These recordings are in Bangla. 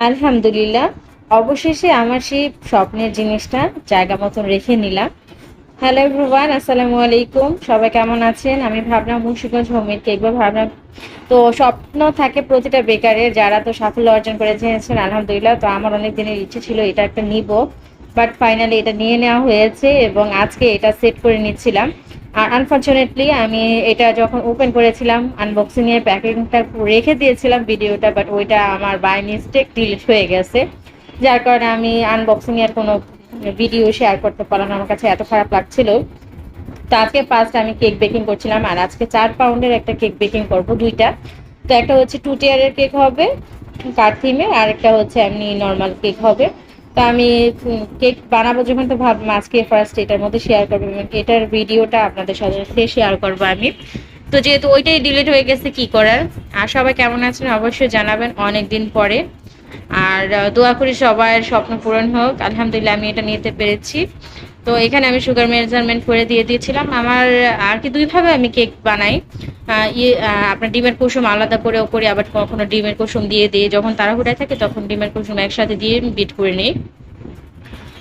আলহামদুলিল্লাহ। অবশেষে আমার সেই স্বপ্নের জিনিসটা জায়গা মতন রেখে নিলাম। হ্যালো এভরিওয়ান, আসসালামু আলাইকুম। সবাই কেমন আছেন? আমি ভাবনা মুন্সিগঞ্জ হোমের কেক বা ভাবনা। তো স্বপ্ন থাকে প্রতিটা বেকারের যারা তো সাফল্য অর্জন করেছেন আলহামদুলিল্লাহ। তো আমার অনেক দিনের ইচ্ছে ছিল এটা একটা নিব। বাট ফাইনালি এটা নিয়ে নেওয়া হয়েছে এবং আজকে এটা সেট করে নিচ্ছিলাম। আর আনফর্চুনেটলি আমি এটা যখন ওপেন করেছিলাম আনবক্সিং এর প্যাকিংটা রেখে দিয়েছিলাম ভিডিওটা বাট ওইটা আমার বাই মিস্টেক ডিলিট হয়ে গেছে। যার কারণে আমি আনবক্সিং এর কোনো ভিডিও শেয়ার করতে পারলাম আমার কাছে এত খারাপ লাগছিল। তো আজকে ফার্স্ট আমি কেক বেকিং করছিলাম, আর আজকে চার পাউন্ডের একটা কেক বেকিং করব, দুইটা। তো একটা হচ্ছে টু টিয়ারের কেক হবে কার থিমে আর একটা হচ্ছে এমনি নর্মাল কেক হবে। তো আমি কেক বানাবো যখন, তো ভাবলাম আজকে ফার্স্ট এটার মধ্যে শেয়ার করব এটার ভিডিওটা আপনাদের সাথে শেয়ার করব আমি। তো যেহেতু ওইটাই ডিলিট হয়ে গেছে, কি করার? আর সবাই কেমন আছেন অবশ্যই জানাবেন অনেক দিন পরে। আর দোয়া করি সবার স্বপ্ন পূরণ হোক। আলহামদুলিল্লাহ, আমি এটা নিতে পেরেছি। তো এখানে আমি সুগার মেজারমেন্ট করে দিয়ে দিয়েছিলাম। আমার, আর কি দুইভাবে আমি কেক বানাই। ইয়ে আপনার ডিমের কুসুম আলাদা করে ওপরে আবার কখনো ডিমের কুসুম দিয়ে দিয়ে যখন তাড়াহুড়ায় থাকে, তখন ডিমের কুসুম একসাথে দিয়ে বিট করে নিই।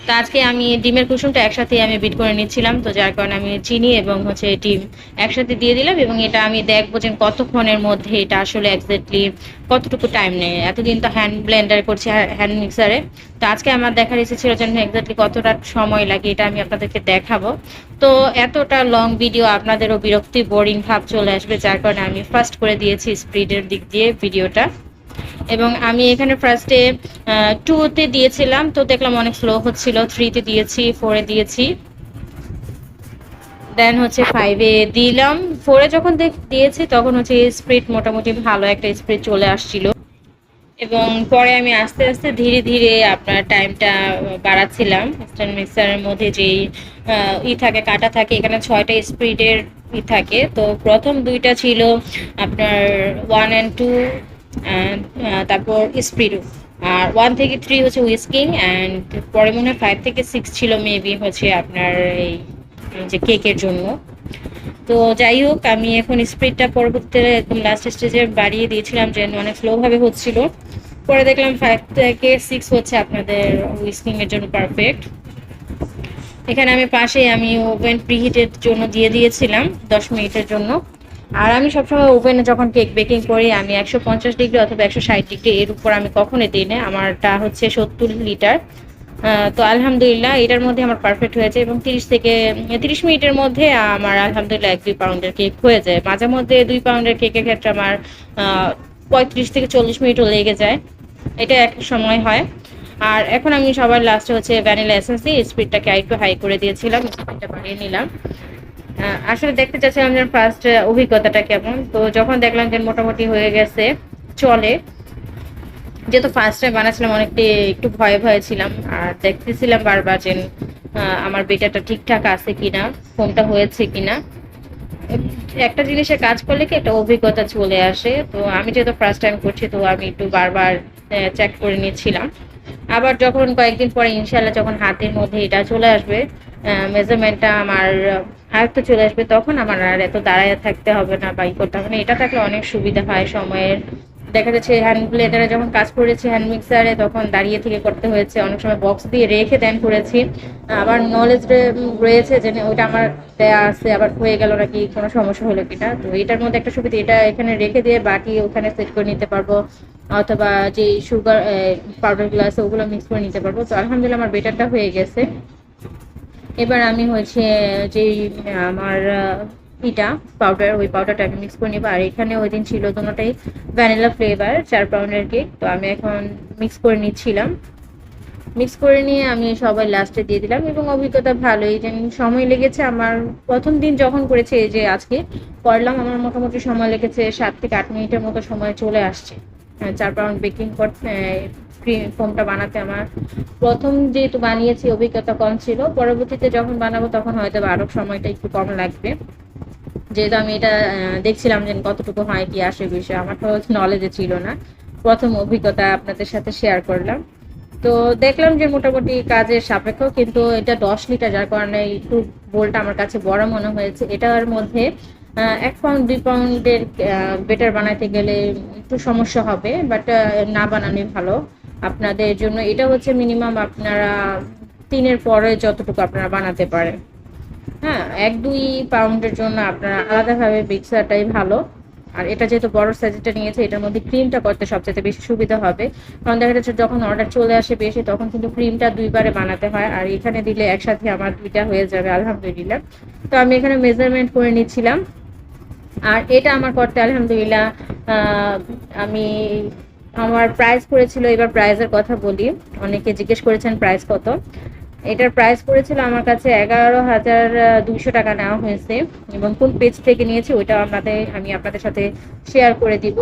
তো আজকে আমি ডিমের কুসুমটা একসাথে আমি বিট করে নিচ্ছিলাম, তো যার কারণে আমি চিনি এবং হচ্ছে ডিম একসাথে দিয়ে দিলাম এবং এটা আমি দেখব যে কতক্ষণের মধ্যে এটা আসলে এক্স্যাক্টলি কতটুকু টাইম নেয়। এতদিন তো হ্যান্ড ব্লেন্ডার করছি হ্যান্ড মিক্সারে তো আজকে আমার দেখার ইচ্ছে ছিল যেন এক্স্যাক্টলি কতটা সময় লাগে এটা আমি আপনাদেরকে দেখাবো। তো এতটা লং ভিডিও আপনাদেরও বিরক্তি বোরিং ভাব চলে আসবে, যার কারণে আমি ফার্স্ট করে দিয়েছি স্পিডের দিক দিয়ে ভিডিওটা এবং আমি এখানে ফার্স্টে টুতে দিয়েছিলাম, তো দেখলাম অনেক স্লো হচ্ছিল। থ্রিতে দিয়েছি ফোরে দিয়েছি। দেন হচ্ছে ফাইভে দিলাম। ফোরে যখন দিয়েছি, তখন হচ্ছে স্পিড মোটামুটি ভালো একটা স্পিড চলে আসছিল। এবং পরে আমি আস্তে আস্তে ধীরে ধীরে আপনার টাইমটা বাড়াচ্ছিলাম। স্ট্যান্ড মিক্সারের মধ্যে যেই ই থাকে, কাটা থাকে, এখানে ছয়টা স্পিডের ই থাকে। তো প্রথম দুইটা ছিল আপনার ওয়ান অ্যান্ড টু তারপর স্পিড আর ওয়ান থেকে থ্রি হচ্ছে উইস্কিং অ্যান্ড পরে মনে হয় ফাইভ থেকে সিক্স ছিল মেবি হচ্ছে আপনার এই যে কেকের জন্য। তো যাই হোক, আমি এখন স্পিডটা পরবর্তীতে একদম লাস্ট স্টেজে বাড়িয়ে দিয়েছিলাম যে অনেক স্লোভাবে হচ্ছিল। পরে দেখলাম ফাইভ থেকে সিক্স হচ্ছে আপনাদের উইস্কিংয়ের জন্য পারফেক্ট এখানে আমি পাশে আমি ওভেন প্রিহিটের জন্য দিয়ে দিয়েছিলাম, দশ মিনিটের জন্য। আর আমি সবসময় ওভেনে যখন কেক বেকিং করি, আমি একশো পঞ্চাশ ডিগ্রি অথবা একশো ষাট ডিগ্রি এর উপর আমি কখনোই দিই না। আমারটা হচ্ছে সত্তর লিটার তো আলহামদুলিল্লাহ এটার মধ্যে আমার পারফেক্ট হয়েছে এবং তিরিশ থেকে, তিরিশ মিনিটের মধ্যে আমার আলহামদুলিল্লাহ এক দুই পাউন্ডের কেক হয়ে যায়। মাঝে মধ্যে দুই পাউন্ডের কেকের ক্ষেত্রে আমার পঁয়ত্রিশ থেকে চল্লিশ মিনিটও লেগে যায়। এটা এক সময় হয়। আর এখন আমি সবার লাস্টে হচ্ছে ভ্যানিলা এসেন্স দিয়ে স্পিডটাকে আরেকটু হাই করে দিয়েছিলাম স্পিডটা বাড়িয়ে নিলাম। আসলে দেখতে চাচ্ছিলাম যে ফার্স্ট অভিজ্ঞতাটা কেমন। তো যখন দেখলাম যে মোটামুটি হয়ে গেছে, চলে। যেহেতু ফার্স্ট টাইম বানাচ্ছিলাম অনেকটা একটু ভয়ে ভয়ে ছিলাম। আর দেখতেছিলাম বারবার যে আমার বেটাটা ঠিকঠাক আছে কিনা ফোনটা হয়েছে কিনা। একটা জিনিসে কাজ করলে কি একটা অভিজ্ঞতা চলে আসে। তো আমি যেহেতু ফার্স্ট টাইম করছি, তো আমি একটু বারবার চেক করে নিয়েছিলাম আবার যখন কয়েকদিন পরে ইনশাল্লাহ যখন হাতের মধ্যে এটা চলে আসবে মেজারমেন্টটা আমার আয়ত্ত চলে আসবে, তখন আমার আর এত দাঁড়ায় থাকতে হবে না, বা ই করতে হবে না। এটা থাকলে অনেক সুবিধা হয় সময়ের। দেখা যাচ্ছে হ্যান্ড ব্লেডারে যখন কাজ করেছি হ্যান্ড মিক্সারে তখন দাঁড়িয়ে থেকে করতে হয়েছে। অনেক সময় বক্স দিয়ে রেখে দেন করেছি। আবার নলেজ রয়েছে যে ওইটা আমার দেয়া আছে, আবার হয়ে গেল নাকি, কোনো সমস্যা হলো কিনা। তো এটার মধ্যে একটা সুবিধা, এটা এখানে রেখে দিয়ে বাকি ওখানে সেট করে নিতে পারব, অথবা যে সুগার পাউডারগুলো আছে ওগুলো মিক্স করে নিতে পারব। তো আলহামদুলিল্লাহ আমার বেটারটা হয়ে গেছে। এবার আমি হচ্ছে যে আমার ইটা পাউডার ওই পাউডারটা আমি মিক্স করে নিবো। আর এখানে ওই দিন ছিল দুটোটাই ভ্যানিলা ফ্লেভার চার পাউন্ডের কেক তো আমি এখন মিক্স করে নিচ্ছিলাম। মিক্স করে নিয়ে আমি সবাই লাস্টে দিয়ে দিলাম এবং অভিজ্ঞতা ভালোই। যে সময় লেগেছে আমার, প্রথম দিন যখন করেছে এই যে আজকে করলাম আমার মোটামুটি সময় লেগেছে সাত থেকে আট মিনিটের মতো সময় চলে আসছে। চার পাউন্ড বেকিং ক্রিম ফোমটা বানাতে আমার প্রথম যেহেতু বানিয়েছি, অভিজ্ঞতা কম ছিল। পরবর্তীতে যখন বানাবো তখন হয়তো বা আরও সময়টা একটু কম লাগবে। যেহেতু আমি এটা দেখছিলাম যে কতটুকু হয় কি আসে বিষয়ে, আমার তো নলেজে ছিল না। প্রথম অভিজ্ঞতা আপনাদের সাথে শেয়ার করলাম। তো দেখলাম যে মোটামুটি কাজের সাপেক্ষ, কিন্তু এটা দশ লিটার, যার কারণে একটু বোলটা আমার কাছে বড় মনে হয়েছে। এটার মধ্যে এক পাউন্ড দুই পাউন্ডের বেটার বানাতে গেলে একটু সমস্যা হবে বাট না বানানোই ভালো। আপনাদের জন্য এটা হচ্ছে মিনিমাম আপনারা তিনের পরে যতটুকু আপনারা বানাতে পারেন। হ্যাঁ এক দুই পাউন্ডের জন্য আপনারা আলাদাভাবে মিক্সারটাই ভালো। আর এটা যেহেতু বড় সাইজটা নিয়েছে, এটার মধ্যে ক্রিমটা করতে সবচেয়ে বেশি সুবিধা হবে। কারণ দেখা যাচ্ছে যখন অর্ডার চলে আসে বেশি, তখন কিন্তু ক্রিমটা দুইবারে বানাতে হয়। আর এখানে দিলে একসাথে আমার দুইটা হয়ে যাবে, আলহামদুলিল্লাহ। তো আমি এখানে মেজারমেন্ট করে নিচ্ছিলাম। আর এটা আমার করতে, আলহামদুলিল্লাহ আমি আমার প্রাইস করেছিল এবার প্রাইজের কথা বলি। অনেকে জিজ্ঞেস করেছেন প্রাইস কত। এটার প্রাইস পড়েছিল আমার কাছে এগারো হাজার দুইশো টাকা নেওয়া হয়েছে। এবং কোন পেজ থেকে নিয়েছি ওইটা আপনাদের, আমি আপনাদের সাথে শেয়ার করে দিব।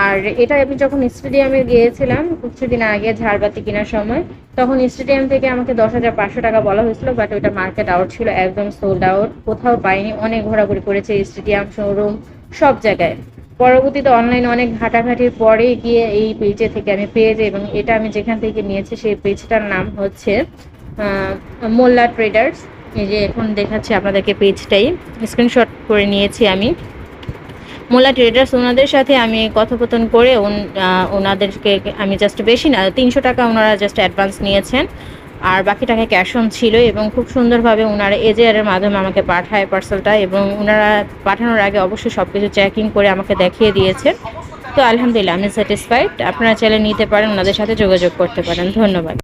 আর এটা আমি যখন স্টেডিয়ামে গিয়েছিলাম, কিছুদিন আগে ঝাড়বাতি কেনার সময়, তখন স্টেডিয়াম থেকে আমাকে দশ হাজার পাঁচশো টাকা বলা হয়েছিল বাট ওইটা মার্কেট আউট ছিল, একদম সোল্ড আউট কোথাও পাইনি, অনেক ঘোরাঘুরি করেছে স্টেডিয়াম শোরুম সব জায়গায়। পরবর্তীতে অনলাইনে অনেক ঘাটাঘাটির পরে গিয়ে এই পেজে থেকে আমি যাই, এবং এটা আমি যেখান থেকে নিয়েছি, সেই পেজটার নাম হচ্ছে মোল্লা ট্রেডার্স এই যে এখন দেখাচ্ছি আপনাদেরকে পেজটাই স্ক্রিনশট করে নিয়েছি আমি। মোল্লা ট্রেডার্স ওনাদের সাথে আমি কথোপকথন করে ওন- ওনাদেরকে আমি জাস্ট বেশি না, তিনশো টাকা ওনারা জাস্ট অ্যাডভান্স নিয়েছেন, আর বাকি টাকা ক্যাশ অন ছিল এবং খুব সুন্দরভাবে ওনারা এজেআরের মাধ্যমে আমাকে পাঠায় পার্সেলটা এবং ওনারা পাঠানোর আগে অবশ্যই সব কিছু চেকিং করে আমাকে দেখিয়ে দিয়েছেন। তো আলহামদুলিল্লাহ, আমি স্যাটিসফাইড আপনারা চাইলে নিতে পারেন, ওনাদের সাথে যোগাযোগ করতে পারেন। ধন্যবাদ।